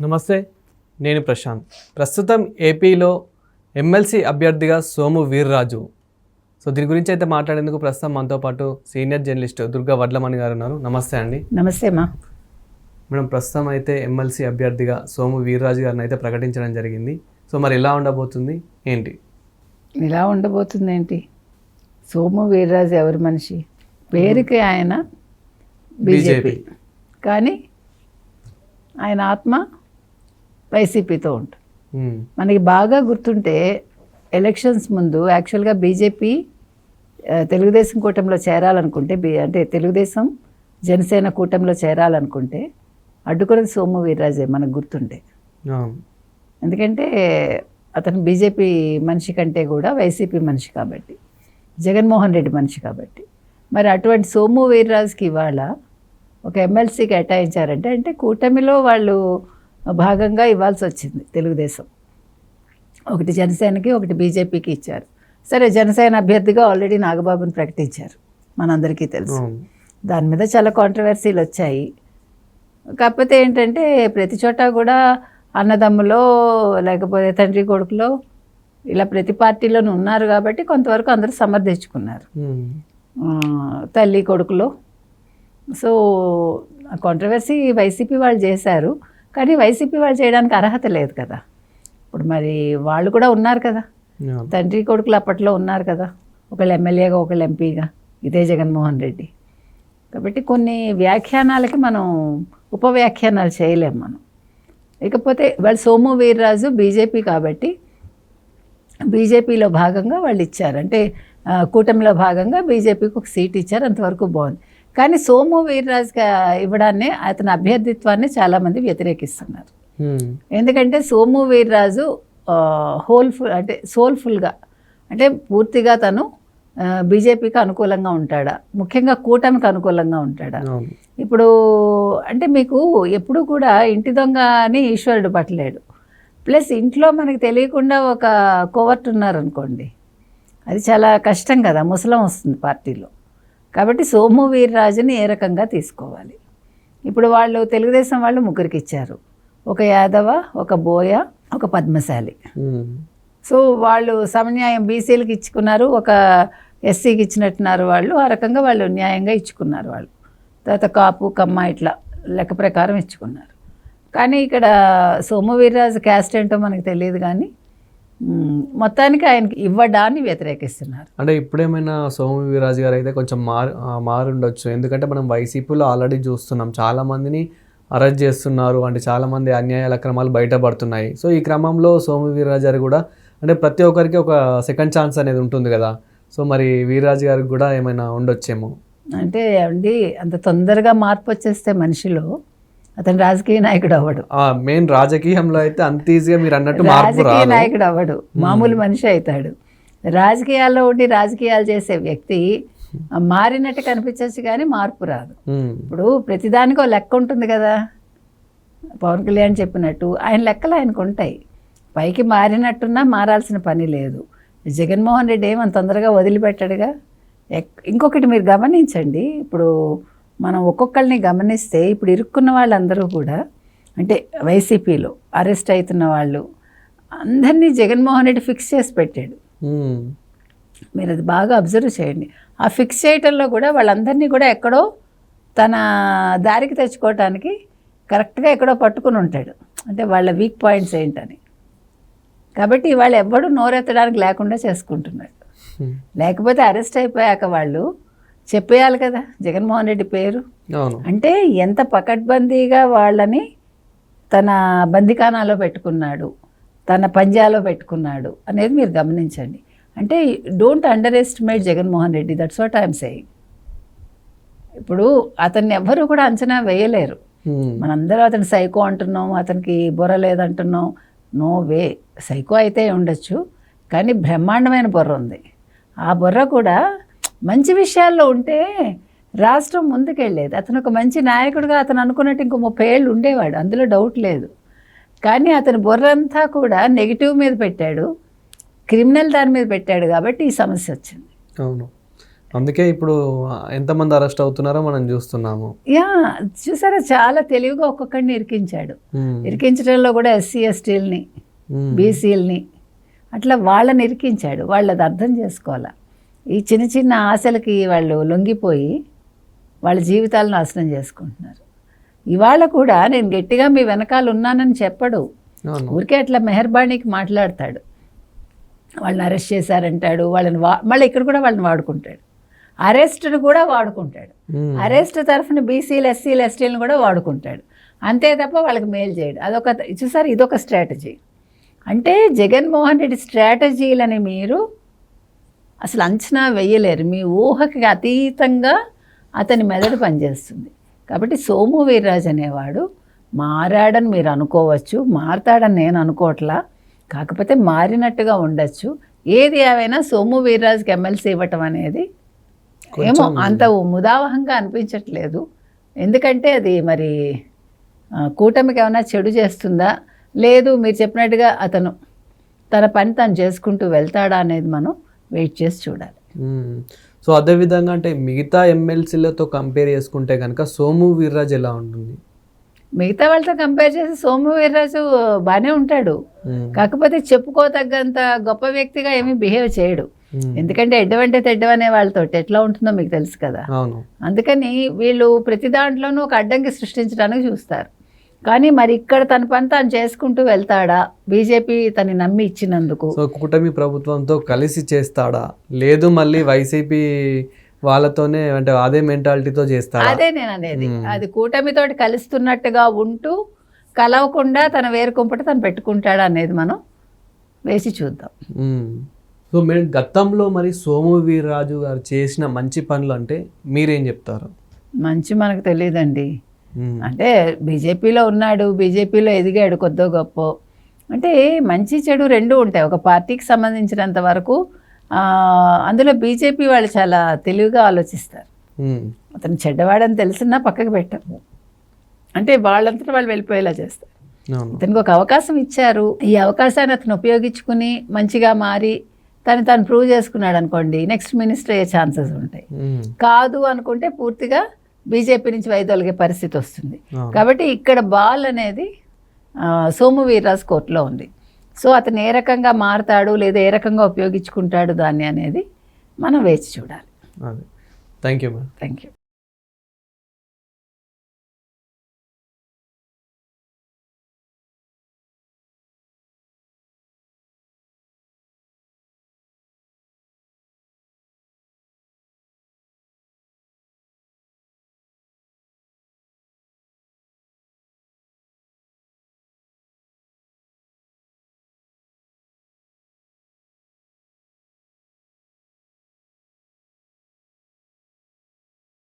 నమస్తే నేను ప్రశాంత్. ప్రస్తుతం ఏపీలో ఎమ్మెల్సీ అభ్యర్థిగా సోము వీర్రాజు. సో దీని గురించి అయితే మాట్లాడేందుకు ప్రస్తుతం మనతో పాటు సీనియర్ జర్నలిస్ట్ దుర్గా వడ్లమణి గారు ఉన్నారు. నమస్తే అండి. నమస్తే అమ్మా. మేడం ప్రస్తుతం అయితే ఎమ్మెల్సీ అభ్యర్థిగా సోము వీర్రాజు గారిని అయితే ప్రకటించడం జరిగింది. సో మరి ఎలా ఉండబోతుంది? ఏంటి? ఇలా ఉండబోతుంది ఏంటి? సోము వీర్రాజు ఎవరి మనిషి? పేరుకి ఆయన బీజేపీ. కానీ ఆయన ఆత్మ వైసీపీతో ఉంటుంది. మనకి బాగా గుర్తుంటే ఎలక్షన్స్ ముందు యాక్చువల్గా బీజేపీ తెలుగుదేశం కూటమిలో చేరాలనుకుంటే బి అంటే తెలుగుదేశం జనసేన కూటమిలో చేరాలనుకుంటే అడ్డుకున్నది సోము వీర్రాజే మనకు గుర్తుంటే. ఎందుకంటే అతను బీజేపీ మనిషి కంటే కూడా వైసీపీ మనిషి కాబట్టి జగన్మోహన్ రెడ్డి మనిషి కాబట్టి. మరి అటువంటి సోము వీర్రాజుకి ఇవాళ ఒక ఎమ్మెల్సీ కేటాయించారంటే అంటే కూటమిలో వాళ్ళు భాగంగా ఇవ్వాల్సి వచ్చింది తెలుగుదేశం. ఒకటి జనసేనకి ఒకటి బీజేపీకి ఇచ్చారు. సరే జనసేన అభ్యర్థిగా ఆల్రెడీ నాగబాబుని ప్రకటించారు. మనందరికీ తెలుసు. దాని మీద చాలా కాంట్రవర్సీలు వచ్చాయి కాకపోతే ఏంటంటే ప్రతి చోట కూడా అన్నదమ్ములో లేకపోతే తండ్రి కొడుకులో ఇలా ప్రతి పార్టీలోనూ ఉన్నారు కాబట్టి కొంతవరకు అందరూ సమర్థించుకున్నారు. తల్లి కొడుకులో. సో కాంట్రవర్సీ వైసీపీ వాళ్ళు చేశారు. కానీ వైసీపీ వాళ్ళు చేయడానికి అర్హత లేదు కదా. ఇప్పుడు మరి వాళ్ళు కూడా ఉన్నారు కదా. తండ్రి కొడుకులు అప్పట్లో ఉన్నారు కదా. ఒకళ్ళు ఎమ్మెల్యేగా ఒకళ్ళు ఎంపీగా. ఇదే జగన్మోహన్ రెడ్డి. కాబట్టి కొన్ని వ్యాఖ్యానాలకి మనం ఉపవ్యాఖ్యానాలు చేయలేం మనం. ఇకపోతే వాళ్ళు సోము వీర్రాజు బీజేపీ కాబట్టి బీజేపీలో భాగంగా వాళ్ళు ఇచ్చారు. అంటే కూటమిలో భాగంగా బీజేపీకి ఒక సీట్ ఇచ్చారు. అంతవరకు బాగుంది. కానీ సోము వీర్రాజుగా ఇవ్వడాన్ని అతని అభ్యర్థిత్వాన్ని చాలామంది వ్యతిరేకిస్తున్నారు. ఎందుకంటే సోము వీర్రాజు హోల్ఫుల్ అంటే సోల్ఫుల్గా అంటే పూర్తిగా తను బీజేపీకి అనుకూలంగా ఉంటాడా? ముఖ్యంగా కూటమికి అనుకూలంగా ఉంటాడా. ఇప్పుడు అంటే మీకు ఎప్పుడు కూడా ఇంటి దొంగ అని ఈశ్వరుడు పట్టలేడు. ప్లస్ ఇంట్లో మనకి తెలియకుండా ఒక కోవర్ట్ ఉన్నారనుకోండి అది చాలా కష్టం కదా ముసలం వస్తుంది పార్టీలో. కాబట్టి సోము వీర్రాజుని ఏ రకంగా తీసుకోవాలి? ఇప్పుడు వాళ్ళు తెలుగుదేశం వాళ్ళు ముగ్గురికి ఇచ్చారు ఒక యాదవ ఒక బోయ ఒక పద్మశాలి. సో వాళ్ళు సమన్యాయం బీసీలకు ఇచ్చుకున్నారు ఒక ఎస్సీకి ఇచ్చినట్టున్నారు వాళ్ళు ఆ రకంగా వాళ్ళు న్యాయంగా ఇచ్చుకున్నారు వాళ్ళు. తర్వాత కాపు కమ్మ ఇట్లా లెక్క ప్రకారం ఇచ్చుకున్నారు. కానీ ఇక్కడ సోమవీర్రాజు క్యాస్ట్ ఏంటో మనకు తెలియదు కానీ మొత్తానికి ఆయనకి ఇవ్వడాన్ని వ్యతిరేకిస్తున్నారు. అంటే ఇప్పుడేమైనా సోము వీరాజు గారు అయితే కొంచెం మారు మారుండొచ్చు. ఎందుకంటే మనం వైసీపీలో ఆల్రెడీ చూస్తున్నాం. చాలా మందిని అరెస్ట్ చేస్తున్నారు. అంటే చాలా మంది అన్యాయాల అక్రమాలు బయటపడుతున్నాయి. సో ఈ క్రమంలో సోము వీర్రాజు గారు కూడా అంటే ప్రతి ఒక్కరికి ఒక సెకండ్ ఛాన్స్ అనేది ఉంటుంది కదా. సో మరి వీర్రాజు గారికి కూడా ఏమైనా ఉండొచ్చేమో. అంటే అండి అంత తొందరగా మార్పు వచ్చేస్తే మనిషిలో అతను రాజకీయ నాయకుడు అవ్వడు. మెయిన్ రాజకీయంలో అయితే అంత ఈజీగా మీరు అన్నట్టు రాజకీయ నాయకుడు అవ్వడు. మామూలు మనిషి అవుతాడు. రాజకీయాల్లో ఉండి రాజకీయాలు చేసే వ్యక్తి మారినట్టు కనిపించవచ్చు కానీ మార్పు రాదు. ఉమ్, ఇప్పుడు ప్రతిదానికి ఒక లెక్క ఉంటుంది కదా. పవన్ కళ్యాణ్ చెప్పినట్టు ఆయన లెక్కలు ఆయనకు ఉంటాయి. పైకి మారినట్టున్నా మారాల్సిన పని లేదు. జగన్మోహన్ రెడ్డి ఏమంత తొందరగా వదిలిపెట్టాడుగా? ఎక్- ఇంకొకటి మీరు గమనించండి. ఇప్పుడు మనం ఒక్కొక్కరిని గమనిస్తే ఇప్పుడు ఇరుక్కున్న వాళ్ళందరూ కూడా అంటే వైసీపీలో అరెస్ట్ అవుతున్న వాళ్ళు అందరినీ జగన్మోహన్ రెడ్డి ఫిక్స్ చేసి పెట్టాడు. మీరు అది బాగా అబ్జర్వ్ చేయండి. ఆ ఫిక్స్ చేయటంలో కూడా వాళ్ళందరినీ కూడా ఎక్కడో తన దారికి తెచ్చుకోవటానికి కరెక్ట్గా ఎక్కడో పట్టుకుని ఉంటాడు. అంటే వాళ్ళ వీక్ పాయింట్స్ ఏంటని. కాబట్టి వాళ్ళు ఎవ్వడూ నోరెత్తడానికి లేకుండా చేసుకుంటున్నాడు. లేకపోతే అరెస్ట్ అయిపోయాక వాళ్ళు చెప్పేయాలి కదా. జగన్మోహన్ రెడ్డి పేరు. అంటే ఎంత పకడ్బందీగా వాళ్ళని తన బందికానాలో పెట్టుకున్నాడు తన పంజాలో పెట్టుకున్నాడు అనేది మీరు గమనించండి. అంటే don't underestimate Jaganmohan Reddy that's what I'm saying ఇప్పుడు అతన్ని ఎవ్వరూ కూడా అంచనా వేయలేరు. ఉమ్, మనందరూ అతను సైకో అంటున్నాం అతనికి బుర్ర లేదంటున్నాం. నో వే సైకో అయితే ఉండొచ్చు కానీ బ్రహ్మాండమైన బుర్ర ఉంది. ఆ బుర్ర కూడా మంచి విషయాల్లో ఉంటే రాష్ట్రం ముందుకెళ్ళేది. అతను ఒక మంచి నాయకుడిగా అతను అనుకున్నట్టు ఇంకో ముప్పై ఏళ్ళు ఉండేవాడు. అందులో డౌట్ లేదు. కానీ అతని బుర్ర అంతా కూడా నెగిటివ్ మీద పెట్టాడు. క్రిమినల్ దాని మీద పెట్టాడు కాబట్టి ఈ సమస్య వచ్చింది. అవును. అందుకే ఇప్పుడు ఎంతమంది అరెస్ట్ అవుతున్నారో మనం చూస్తున్నాము. యా చూసారా? చాలా తెలివిగా ఒక్కొక్కడిని ఇరికించాడు. ఇరికించడంలో కూడా ఎస్సీ ఎస్టీలని బీసీలని అట్లా వాళ్ళని ఇరికించాడు. వాళ్ళది అర్థం చేసుకోవాలా? ఈ చిన్న చిన్న ఆశలకి వాళ్ళు లొంగిపోయి వాళ్ళ జీవితాలను నాశనం చేసుకుంటున్నారు. ఇవాళ కూడా నేను గట్టిగా మీ వెనకాల ఉన్నానని చెప్పడు. ఊరికే అట్లా మెహర్బానీకి మాట్లాడతాడు. వాళ్ళని అరెస్ట్ చేశారంటాడు. వాళ్ళని వా మళ్ళీ ఇక్కడ కూడా వాళ్ళని వాడుకుంటాడు. అరెస్ట్ను కూడా వాడుకుంటాడు. అరెస్ట్ తరఫున బీసీలు ఎస్సీలు ఎస్టీలను కూడా వాడుకుంటాడు. అంతే తప్ప వాళ్ళకి మేలు చేయడు. అదొక చూసారు? ఇదొక స్ట్రాటజీ. అంటే జగన్మోహన్ రెడ్డి స్ట్రాటజీలని మీరు అసలు అంచనా వేయలేరు. మీ ఊహకి అతీతంగా అతని మెదడు పనిచేస్తుంది. కాబట్టి సోము వీర్రాజు అనేవాడు మారాడని మీరు అనుకోవచ్చు మారతాడని నేను అనుకోవట్లా. కాకపోతే మారినట్టుగా ఉండొచ్చు. ఏది ఏమైనా సోము వీర్రాజుకి ఎమ్మెల్సీ ఇవ్వటం అనేది ఏమో అంత ముదావహంగా అనిపించట్లేదు. ఎందుకంటే అది మరి కూటమికి ఏమైనా చెడు చేస్తుందా? లేదు మీరు చెప్పినట్టుగా అతను తన పని తను చేసుకుంటూ వెళ్తాడా అనేది మనం వెయిట్ చేసి చూడాలి. సో అదే విధంగా అంటే మిగతా ఎమ్మెల్సీలతో కంపేర్ చేసుకుంటే కనుక సోము వీర్రాజ్ ఎలా ఉంటుంది? మిగతా వాళ్ళతో కంపేర్ చేసి సోము వీర్రాజు బాగానే ఉంటాడు. కాకపోతే చెప్పుకోతగ్గంత గొప్ప వ్యక్తిగా ఏమీ బిహేవ్ చేయడు. ఎందుకంటే ఎడ్డవంటే తెడ్డవనే వాళ్ళతో ఎట్లా ఉంటుందో మీకు తెలుసు కదా. అందుకని వీళ్ళు ప్రతి దాంట్లోనూ ఒక అడ్డంకి సృష్టించడానికి చూస్తారు. కానీ మరి ఇక్కడ తన పని తాను చేసుకుంటూ వెళ్తాడా? బీజేపీ తను నమ్మి ఇచ్చినందుకు. సో కూటమి ప్రభుత్వంతో కలిసి చేస్తాడా? లేదు మళ్ళీ వైసీపీ వాళ్ళతోనే అంటే అదే మెంటాలిటీతో చేస్తాడా? అదే నేను అనేది. అది కూటమితోటి కలుస్తున్నట్టుగా ఉంటూ కలవకుండా తన వేరుకుంపట తను పెట్టుకుంటాడా అనేది మనం వేసి చూద్దాం. మ్మ్. సో మీరు గతంలో మరి సోము వీర్రాజు గారు చేసిన మంచి పనులు అంటే మీరేం చెప్తారు? మంచి మనకు తెలియదండి. మ్మ్. అంటే బీజేపీలో ఉన్నాడు బీజేపీలో ఎదిగాడు కొద్దో గొప్ప. అంటే మంచి చెడు రెండు ఉంటాయి. ఒక పార్టీకి సంబంధించినంత వరకు అందులో బీజేపీ వాళ్ళు చాలా తెలివిగా ఆలోచిస్తారు. అతను చెడ్డవాడని తెలిసినా పక్కకు పెట్టరు. అంటే వాళ్ళంతటా వాళ్ళు వెళ్ళిపోయేలా చేస్తారు. అతనికి ఒక అవకాశం ఇచ్చారు. ఈ అవకాశాన్ని అతను ఉపయోగించుకుని మంచిగా మారి తను తను ప్రూవ్ చేసుకున్నాడు అనుకోండి నెక్స్ట్ మినిస్టర్ అయ్యే ఛాన్సెస్ ఉంటాయి. కాదు అనుకుంటే పూర్తిగా బీజేపీ నుంచి వైదొలిగే పరిస్థితి వస్తుంది. కాబట్టి ఇక్కడ బాల్ అనేది సోము వీర్రాజ్ కోర్టులో ఉంది. సో అతను ఏ రకంగా మారతాడు లేదా ఏ రకంగా ఉపయోగించుకుంటాడు దాన్ని అనేది మనం వేచి చూడాలి. Thank you thank you